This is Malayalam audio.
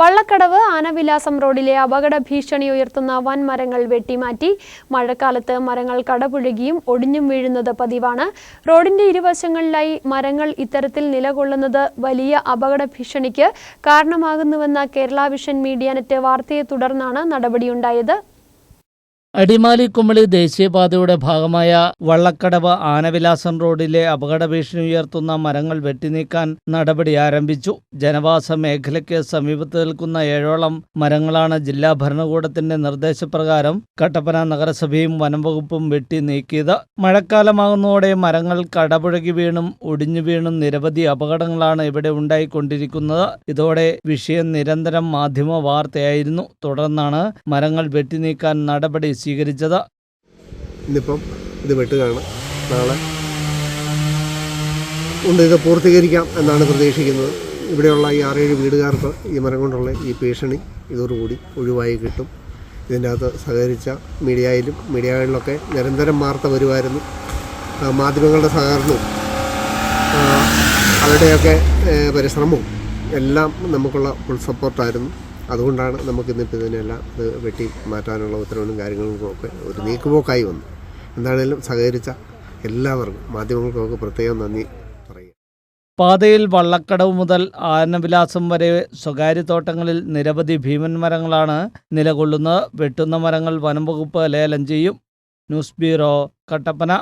വള്ളക്കടവ് ആനവിലാസം റോഡിലെ അപകട ഭീഷണി ഉയർത്തുന്ന വൻ മരങ്ങൾ വെട്ടിമാറ്റി. മഴക്കാലത്ത് മരങ്ങൾ കടപുഴകിയും ഒടിഞ്ഞും വീഴുന്നത് പതിവാണ്. റോഡിന്റെ ഇരുവശങ്ങളിലായി മരങ്ങൾ ഇത്തരത്തിൽ നിലകൊള്ളുന്നത് വലിയ അപകട ഭീഷണിക്ക് കാരണമാകുന്നുവെന്ന കേരള വിഷൻ മീഡിയ നെറ്റ് വാർത്തയെ തുടർന്നാണ് നടപടിയുണ്ടായത്. അടിമാലി കുമളി ദേശീയപാതയുടെ ഭാഗമായ വള്ളക്കടവ് ആനവിലാസം റോഡിലെ അപകട ഭീഷണി ഉയർത്തുന്ന മരങ്ങൾ വെട്ടിനീക്കാൻ നടപടി ആരംഭിച്ചു. ജനവാസ മേഖലയ്ക്ക് സമീപത്ത് നിൽക്കുന്ന ഏഴോളം മരങ്ങളാണ് ജില്ലാ ഭരണകൂടത്തിന്റെ നിർദ്ദേശപ്രകാരം കട്ടപ്പന നഗരസഭയും വനംവകുപ്പും വെട്ടി നീക്കിയത്. മഴക്കാലമാകുന്നതോടെ മരങ്ങൾ കടപുഴകി വീണും ഒടിഞ്ഞു വീണും നിരവധി അപകടങ്ങളാണ് ഇവിടെ ഉണ്ടായിക്കൊണ്ടിരിക്കുന്നത്. ഇതോടെ വിഷയം നിരന്തരം മാധ്യമ വാർത്തയായിരുന്നു തുടർന്നാണ് മരങ്ങൾ വെട്ടിനീക്കാൻ നടപടി സ്വീകരിച്ചത്. ഇന്നിപ്പം ഇത് വെട്ടുകയാണ്. നാളെ ഉണ്ട് ഇത് പൂർത്തീകരിക്കാം എന്നാണ് പ്രതീക്ഷിക്കുന്നത്. ഇവിടെയുള്ള ഈ ആറേഴ് വീടുകാർക്ക് ഈ മരം കൊണ്ടുള്ള ഈ ഭീഷണി ഇതോടുകൂടി ഒഴിവായി കിട്ടും. ഇതിന്റെ അകത്ത് സഹകരിച്ച മീഡിയയിലും മീഡിയകളിലൊക്കെ നിരന്തരം വാർത്ത വരുമായിരുന്നു. മാധ്യമങ്ങളുടെ സഹകരണവും അവരുടെയൊക്കെ പരിശ്രമവും എല്ലാം നമുക്കുള്ള ഫുൾ സപ്പോർട്ടായിരുന്നു അതുകൊണ്ടാണ് നമുക്ക് ഇന്നിട്ട് ഇതിനെല്ലാം ഇത് വെട്ടി മാറ്റാനുള്ള ഉത്തരവിനും കാര്യങ്ങൾക്കും ഒക്കെ ഒരു നീക്കുപോക്കായി വന്നു. എന്താണേലും സഹകരിച്ച എല്ലാവർക്കും മാധ്യമങ്ങൾക്കൊക്കെ പ്രത്യേകം നന്ദി പറയുക പാതയിൽ വള്ളക്കടവ് മുതൽ ആനവിലാസം വരെ സ്വകാര്യ തോട്ടങ്ങളിൽ നിരവധി ഭീമൻ മരങ്ങളാണ് നിലകൊള്ളുന്നത്. വെട്ടുന്ന മരങ്ങൾ വനം വകുപ്പ് ലേലം ചെയ്യും. News bureau Kattappana.